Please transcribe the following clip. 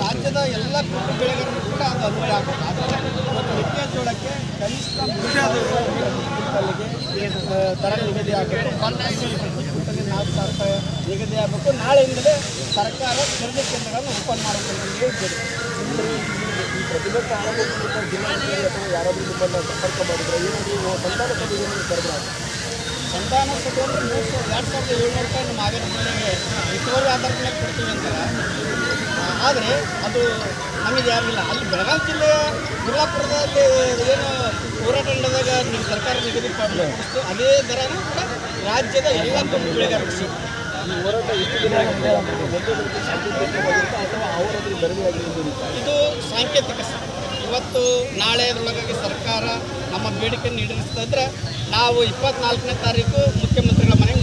ರಾಜ್ಯದ ಎಲ್ಲ ಕೃಷಿ ಬೆಳೆಗಳನ್ನು ಕೂಡ ಅದು ಅನ್ವಯ ಆಗುತ್ತೆ ಆದರೆ ಇವತ್ತು ಮೆಕ್ಕೆಜೋಳಕ್ಕೆ ಕನಿಷ್ಠ ರೂಪಾಯಿ ದರ ನಿಗದಿ ಆಗಬೇಕು. ಕ್ವಿಂಟಲ್ಗೆ ನಾಲ್ಕು ಸಾವಿರ ರೂಪಾಯಿ ನಿಗದಿ ಆಗಬೇಕು. ನಾಳೆಯಿಂದಲೇ ಸರ್ಕಾರ ಖರೀದಿ ಕೇಂದ್ರಗಳನ್ನು ಓಪನ್ ಮಾಡಬೇಕು ಅಂತ ಹೇಳ್ತೀವಿ ಈ ಸಂಧಾನ ಸಭೆಯನ್ನು ಕರೆದ್ರೆ ಮೂರು ಸಾವಿರದ ಎರಡು ಸಾವಿರದ ಏಳ್ನೂರು ರೂಪಾಯಿ ನಮ್ಮ ಹಾವೇರಿ ಹೆಚ್ಚುವರಿ ಆಧಾರದ ಮೇಲೆ ಕೊಡ್ತೀವಿ ಅಂತಾರೆ ಆದರೆ ಅದು ನಮಗೆ ಯಾರಿಲ್ಲ ಅಲ್ಲಿ ಬೆಳಗಾವಿ ಜಿಲ್ಲೆಯ ಗುರುವಾಪುರದಲ್ಲಿ ಏನು ಹೋರಾಟ ನಡೆದಾಗ ನೀವು ಸರ್ಕಾರ ನಿಗದಿ ಪಡಿಸ್ತು ಅದೇ ಥರನೂ ಕೂಡ ರಾಜ್ಯದ ಎಲ್ಲ ಕಬ್ಬು ಬೆಳೆಗಾರರು ಇದು ಸಾಂಕೇತಿಕ ಸಭೆ ಇವತ್ತು ನಾಳೆದೊಳಗಾಗಿ ಸರ್ಕಾರ ನಮ್ಮ ಬೇಡಿಕೆಯನ್ನು ಈಡೇರಿಸ್ತಾ ಇದ್ರೆ ನಾವು ಇಪ್ಪತ್ನಾಲ್ಕನೇ ತಾರೀಕು ಮುಖ್ಯಮಂತ್ರಿಗಳ ಮನೆಗೆ